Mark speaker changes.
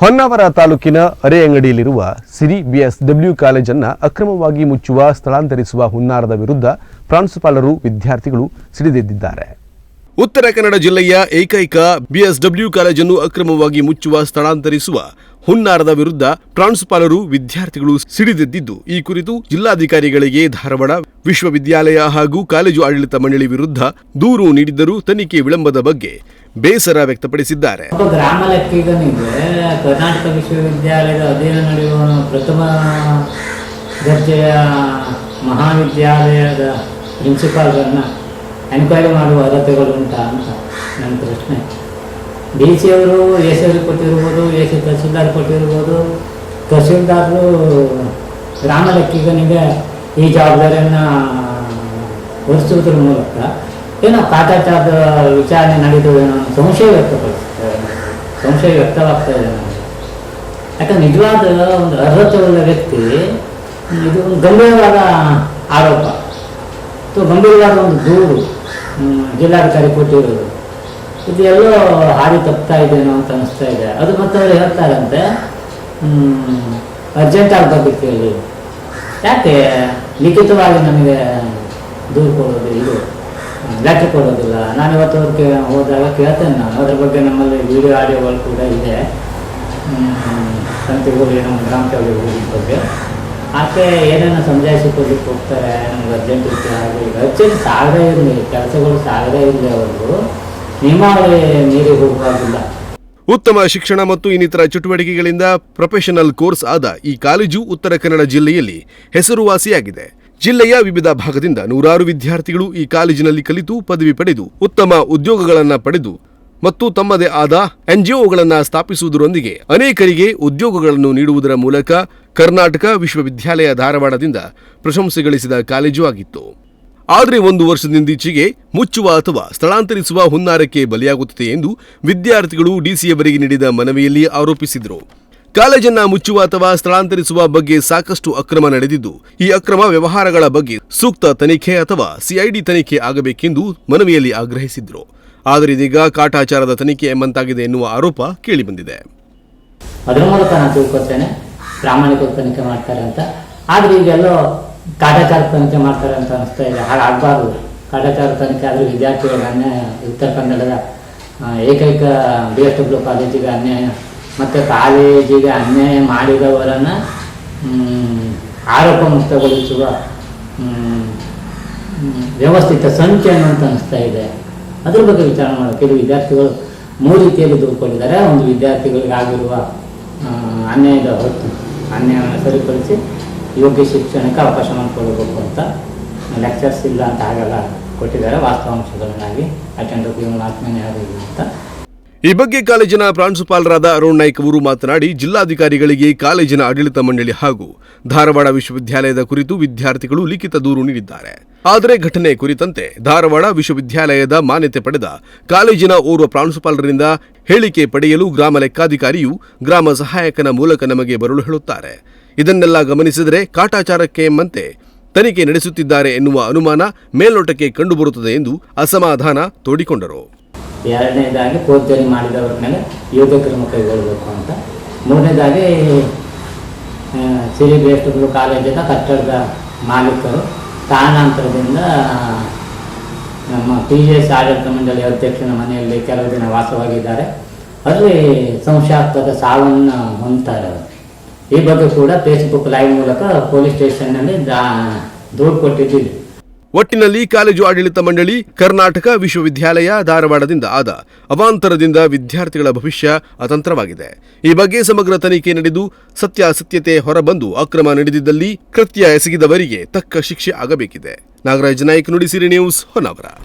Speaker 1: ಹೊನ್ನಾವರ ತಾಲೂಕಿನ ಅರೆಯಂಗಡಿಯಲ್ಲಿರುವ ಸಿರಿ ಬಿಎಸ್ಡಬ್ಲ್ಯೂ ಕಾಲೇಜನ್ನು ಅಕ್ರಮವಾಗಿ ಮುಚ್ಚುವ ಸ್ಥಳಾಂತರಿಸುವ ಹುನ್ನಾರದ ವಿರುದ್ಧ ಪ್ರಾಂಶುಪಾಲರು ವಿದ್ಯಾರ್ಥಿಗಳು ಸಿಡಿದೆದ್ದಿದ್ದಾರೆ. ಉತ್ತರ ಕನ್ನಡ ಜಿಲ್ಲೆಯ ಏಕೈಕ ಬಿಎಸ್ಡಬ್ಲ್ಯೂ ಕಾಲೇಜನ್ನು ಅಕ್ರಮವಾಗಿ ಮುಚ್ಚುವ, ಸ್ಥಳಾಂತರಿಸುವ ಹುನ್ನಾರದ ವಿರುದ್ಧ ಪ್ರಾಂಶುಪಾಲರು ವಿದ್ಯಾರ್ಥಿಗಳು ಸಿಡಿದೆದ್ದಿದ್ದು, ಈ ಕುರಿತು ಜಿಲ್ಲಾಧಿಕಾರಿಗಳಿಗೆ ಧಾರವಾಡ ವಿಶ್ವವಿದ್ಯಾಲಯ ಹಾಗೂ ಕಾಲೇಜು ಆಡಳಿತ ಮಂಡಳಿ ವಿರುದ್ಧ ದೂರು ನೀಡಿದ್ದರೂ ತನಿಖೆ ವಿಳಂಬದ ಬಗ್ಗೆ ಬೇಸರ ವ್ಯಕ್ತಪಡಿಸಿದ್ದಾರೆ.
Speaker 2: ಗ್ರಾಮ ಕರ್ನಾಟಕ ವಿಶ್ವವಿದ್ಯಾಲಯದ ಅಧೀನ ಪ್ರಥಮ ದರ್ಜೆಯ ಮಹಾವಿದ್ಯಾಲಯದ ಪ್ರಿನ್ಸಿಪಾಲ್ಗಳನ್ನ ಎನ್ಕ್ವೈರಿ ಮಾಡುವ ಅಗತ್ಯಗಳು ಉಂಟಾ ಅಂತ ನನ್ನ ಪ್ರಶ್ನೆ. ಡಿ ಸಿ ಅವರು ಎ ಸಿ ಅವ್ರಿಗೆ ಕೊಟ್ಟಿರ್ಬೋದು ಎ ಸಿ ತಹಸೀಲ್ದಾರ್ ಕೊಟ್ಟಿರ್ಬೋದು, ತಹಸೀಲ್ದಾರರು ಗ್ರಾಮ ಲೆಕ್ಕಿಗನಿಗೆ ಈ ಜವಾಬ್ದಾರಿಯನ್ನು ಹೊರಿಸುವುದರ ಮೂಲಕ ಏನೋ ಕಾಟಾಚಾರದ ವಿಚಾರಣೆ ಏನೋ ಅನ್ನೋ ಸಂಶಯ ವ್ಯಕ್ತಪಡಿಸ್ತಾರೆ ಸಂಶಯ ವ್ಯಕ್ತವಾಗ್ತಾ ಇದೆ ಯಾಕಂದ್ರೆ ನಿಜವಾದ ಒಂದು ಅರ್ಹತೆ ಉಳ್ಳ ವ್ಯಕ್ತಿ, ಇದು ಒಂದು ಗಂಭೀರವಾದ ಆರೋಪ. ಅಥವಾ ಗಂಭೀರವಾದ ಒಂದು ದೂರು. ಜಿಲ್ಲಾಧಿಕಾರಿ ಕೊಟ್ಟಿರೋದು ಇದು ಎಲ್ಲೋ ಹಾದಿ ತಪ್ತಾ ಇದೇನೋ ಅಂತ ಅನಿಸ್ತಾ ಇದೆ. ಅದು ಮತ್ತೆ ಅವರು ಹೇಳ್ತಾರಂತೆ. ಅರ್ಜೆಂಟ್ ಆಗಬೇಕಿತ್ತು ಇಲ್ಲಿ ಯಾಕೆ? ಲಿಖಿತವಾಗಿ ನಮಗೆ ದೂರು ಕೊಡೋದು ಇದು ಲೆಟ್ರ್ ಕೊಡೋದಿಲ್ಲ. ನಾನು ಇವತ್ತು ಅವ್ರಿಗೆ ಹೋದಾಗ ಕೇಳ್ತೇನೆ ನಾನು. ಅದ್ರ ಬಗ್ಗೆ ನಮ್ಮಲ್ಲಿ ವಿಡಿಯೋ ಆಡಿಯೋಗಳು ಕೂಡ ಇದೆ. ಸಂತೆಗಳು ನಮ್ಮ ಗ್ರಾಮ ಬಗ್ಗೆ. ಆಕೆ ಏನನ್ನ ಸಮಜಾಯಿಸಿ ಕೊಡ್ಲಿಕ್ಕೆ ಹೋಗ್ತಾರೆ, ನಮ್ಗೆ ಅರ್ಜೆಂಟ್ ಇತ್ತು ಅರ್ಜೆಂಟ್ ಸಾಗದೇ ಇರಲಿ, ಕೆಲಸಗಳು ಸಾಗದೇ ಇರಲಿ ಅವರು. ನಿಯಮಾವಳಿ ಮೀರಿ ಹೋಗುವಾಗಿಲ್ಲ.
Speaker 1: ಉತ್ತಮ ಶಿಕ್ಷಣ ಮತ್ತು ಇನ್ನಿತರ ಚಟುವಟಿಕೆಗಳಿಂದ ಪ್ರೊಫೆಷನಲ್ ಕೋರ್ಸ್ ಆದ ಈ ಕಾಲೇಜು ಉತ್ತರ ಕನ್ನಡ ಜಿಲ್ಲೆಯಲ್ಲಿ ಹೆಸರುವಾಸಿಯಾಗಿದೆ. ಜಿಲ್ಲೆಯ ವಿವಿಧ ಭಾಗದಿಂದ ನೂರಾರು ವಿದ್ಯಾರ್ಥಿಗಳು ಈ ಕಾಲೇಜಿನಲ್ಲಿ ಕಲಿತು ಪದವಿ ಪಡೆದು ಉತ್ತಮ ಉದ್ಯೋಗಗಳನ್ನು ಪಡೆದು ಮತ್ತು ತಮ್ಮದೇ ಆದ ಎನ್ಜಿಒಗಳನ್ನು ಸ್ಥಾಪಿಸುವುದರೊಂದಿಗೆ ಅನೇಕರಿಗೆ ಉದ್ಯೋಗಗಳನ್ನು ನೀಡುವುದರ ಮೂಲಕ ಕರ್ನಾಟಕ ವಿಶ್ವವಿದ್ಯಾಲಯ ಧಾರವಾಡದಿಂದ ಪ್ರಶಂಸೆ ಗಳಿಸಿದ ಕಾಲೇಜು ಆಗಿತ್ತು. ಆದರೆ ಒಂದು ವರ್ಷದಿಂದೀಚೆಗೆ ಮುಚ್ಚುವ ಅಥವಾ ಸ್ಥಳಾಂತರಿಸುವ ಹುನ್ನಾರಕ್ಕೆ ಬಲಿಯಾಗುತ್ತಿದೆ ಎಂದು ವಿದ್ಯಾರ್ಥಿಗಳು ಡಿಸಿಯವರಿಗೆ ನೀಡಿದ ಮನವಿಯಲ್ಲಿ ಆರೋಪಿಸಿದರು. ಕಾಲೇಜನ್ನ ಮುಚ್ಚುವ ಅಥವಾ ಸ್ಥಳಾಂತರಿಸುವ ಬಗ್ಗೆ ಸಾಕಷ್ಟು ಅಕ್ರಮ ನಡೆದಿದ್ದು, ಈ ಅಕ್ರಮ ವ್ಯವಹಾರಗಳ ಬಗ್ಗೆ ಸೂಕ್ತ ತನಿಖೆ ಅಥವಾ ಸಿಐಡಿ ತನಿಖೆ ಆಗಬೇಕೆಂದು ಮನವಿಯಲ್ಲಿ ಆಗ್ರಹಿಸಿದ್ರು. ಆದರೆ ಇದೀಗ ಕಾಟಾಚಾರದ ತನಿಖೆ ಎಂಬಂತಾಗಿದೆ ಎನ್ನುವ ಆರೋಪ ಕೇಳಿಬಂದಿದೆ.
Speaker 2: ಅದ್ರ ಮೂಲಕ ನಾನು ತಿಳ್ಕೊತೇನೆ ಪ್ರಾಮಾಣಿಕ ತನಿಖೆ ಮಾಡ್ತಾರೆ ಅಂತ. ಆದ್ರೆ ಈಗೆಲ್ಲೋ ಕಾಟಾಚಾರ ತನಿಖೆ ಮಾಡ್ತಾರೆ ಅಂತ ಅನಿಸ್ತಾ ಇದೆ. ಹಾಗಾಗಬಾರ್ದು. ಕಾಟಾಚಾರ ತನಿಖೆ ಆದರೆ ವಿದ್ಯಾರ್ಥಿಗಳಿಗೆ ಅನ್ಯಾಯ, ಉತ್ತರ ಕನ್ನಡದ ಏಕೈಕ ಬಿ ಎಸ್ ಡಬ್ಲ್ಯೂ ಕಾಲೇಜಿಗೆ ಅನ್ಯಾಯ, ಮತ್ತು ಕಾಲೇಜಿಗೆ ಅನ್ಯಾಯ ಮಾಡಿದವರನ್ನು ಆರೋಪ ಮುಕ್ತಗೊಳಿಸುವ ವ್ಯವಸ್ಥಿತ ಸಂಖ್ಯೆ ಅಂತ ಅನಿಸ್ತಾ ಇದೆ. ಅದ್ರ ಬಗ್ಗೆ ವಿಚಾರ ಮಾಡಬೇಕು ಕೆಲವು ವಿದ್ಯಾರ್ಥಿಗಳು ಮೂರು ರೀತಿಯಲ್ಲಿ ದೂರ್ಕೊಂಡಿದ್ದಾರೆ ಒಂದು ವಿದ್ಯಾರ್ಥಿಗಳಿಗೆ ಆಗಿರುವ ಅನ್ಯಾಯದ ಹೊತ್ತು ಅನ್ಯಾಯವನ್ನು ಸರಿಪಡಿಸಿ ಯೋಗ್ಯ ಶಿಕ್ಷಣಕ್ಕೆ ಅವಕಾಶ ಮಾಡಿಕೊಡ್ಬೇಕು ಅಂತ ಲೆಕ್ಚರ್ಸ್ ಇಲ್ಲ ಅಂತ ಹಾಗೆಲ್ಲ ಕೊಟ್ಟಿದ್ದಾರೆ. ವಾಸ್ತವಾಂಶಗಳನ್ನಾಗಿ ಅಟೆಂಡರ್ ಆತ್ಮೀಯ ಅಂತ.
Speaker 1: ಈ ಬಗ್ಗೆ ಕಾಲೇಜಿನ ಪ್ರಾಂಶುಪಾಲರಾದ ಅರುಣ್ ನಾಯ್ಕ್ ಅವರು ಮಾತನಾಡಿ, ಜಿಲ್ಲಾಧಿಕಾರಿಗಳಿಗೆ ಕಾಲೇಜಿನ ಆಡಳಿತ ಮಂಡಳಿ ಹಾಗೂ ಧಾರವಾಡ ವಿಶ್ವವಿದ್ಯಾಲಯದ ಕುರಿತು ವಿದ್ಯಾರ್ಥಿಗಳು ಲಿಖಿತ ದೂರು ನೀಡಿದ್ದಾರೆ. ಆದರೆ ಘಟನೆ ಕುರಿತಂತೆ ಧಾರವಾಡ ವಿಶ್ವವಿದ್ಯಾಲಯದ ಮಾನ್ಯತೆ ಪಡೆದ ಕಾಲೇಜಿನ ಓರ್ವ ಪ್ರಾಂಶುಪಾಲರಿಂದ ಹೇಳಿಕೆ ಪಡೆಯಲು ಗ್ರಾಮ ಲೆಕ್ಕಾಧಿಕಾರಿಯು ಗ್ರಾಮ ಸಹಾಯಕನ ಮೂಲಕ ನಮಗೆ ಬರಲು ಹೇಳುತ್ತಾರೆ. ಇದನ್ನೆಲ್ಲ ಗಮನಿಸಿದರೆ ಕಾಟಾಚಾರಕ್ಕೆ ಎಂಬಂತೆ ತನಿಖೆ ನಡೆಸುತ್ತಿದ್ದಾರೆ ಎನ್ನುವ ಅನುಮಾನ ಮೇಲ್ನೋಟಕ್ಕೆ ಕಂಡುಬರುತ್ತದೆ ಎಂದು ಅಸಮಾಧಾನ ತೋಡಿಕೊಂಡರು.
Speaker 2: ಎರಡನೇದಾಗಿ ಫೋರ್ಜರಿ ಮಾಡಿದವ್ರ ಮೇಲೆ ಯೋಗ ಕ್ರಮ ಕೈಗೊಳ್ಳಬೇಕು ಅಂತ. ಮೂರನೇದಾಗಿ ಸಿರಿ ಬೇಸ್ಟ್ಗಳು ಕಾಲೇಜಿನ ಕಟ್ಟಡದ ಮಾಲೀಕರು. ಕಾರಣಾಂತರದಿಂದ ನಮ್ಮ ಪಿ ಜಿ ಎಸ್ ಆಡಳಿತ ಮಂಡಳಿ ಅಧ್ಯಕ್ಷನ ಮನೆಯಲ್ಲಿ ಕೆಲವು ದಿನ ವಾಸವಾಗಿದ್ದಾರೆ. ಅಲ್ಲಿ ಸಂಶಯಾಸ್ಪದ ಸಾವನ್ನು ಹೊಂದ್ತಾರೆ ಅವರು. ಈ ಬಗ್ಗೆ ಕೂಡ ಫೇಸ್ಬುಕ್ ಲೈವ್ ಮೂಲಕ ಪೊಲೀಸ್ ಸ್ಟೇಷನ್ನಲ್ಲಿ ದೂರು ಕೊಟ್ಟಿದ್ದೀವಿ.
Speaker 1: ಒಟ್ಟಿನಲ್ಲಿ ಕಾಲೇಜು ಆಡಳಿತ ಮಂಡಳಿ, ಕರ್ನಾಟಕ ವಿಶ್ವವಿದ್ಯಾಲಯ ಧಾರವಾಡದಿಂದ ಆದ ಅವಾಂತರದಿಂದ ವಿದ್ಯಾರ್ಥಿಗಳ ಭವಿಷ್ಯ ಅತಂತ್ರವಾಗಿದೆ. ಈ ಬಗ್ಗೆ ಸಮಗ್ರ ತನಿಖೆ ನಡೆದು ಸತ್ಯಾಸತ್ಯತೆ ಹೊರಬಂದು ಅಕ್ರಮ ನಡೆದಿದ್ದಲ್ಲಿ ಕೃತ್ಯ ಎಸಗಿದವರಿಗೆ ತಕ್ಕ ಶಿಕ್ಷೆ ಆಗಬೇಕಿದೆ. ನಾಗರಾಜ್ ನಾಯ್ಕ್ ನುಡಿಸಿರಿ ನ್ಯೂಸ್, ಹೊನ್ನಾವರ.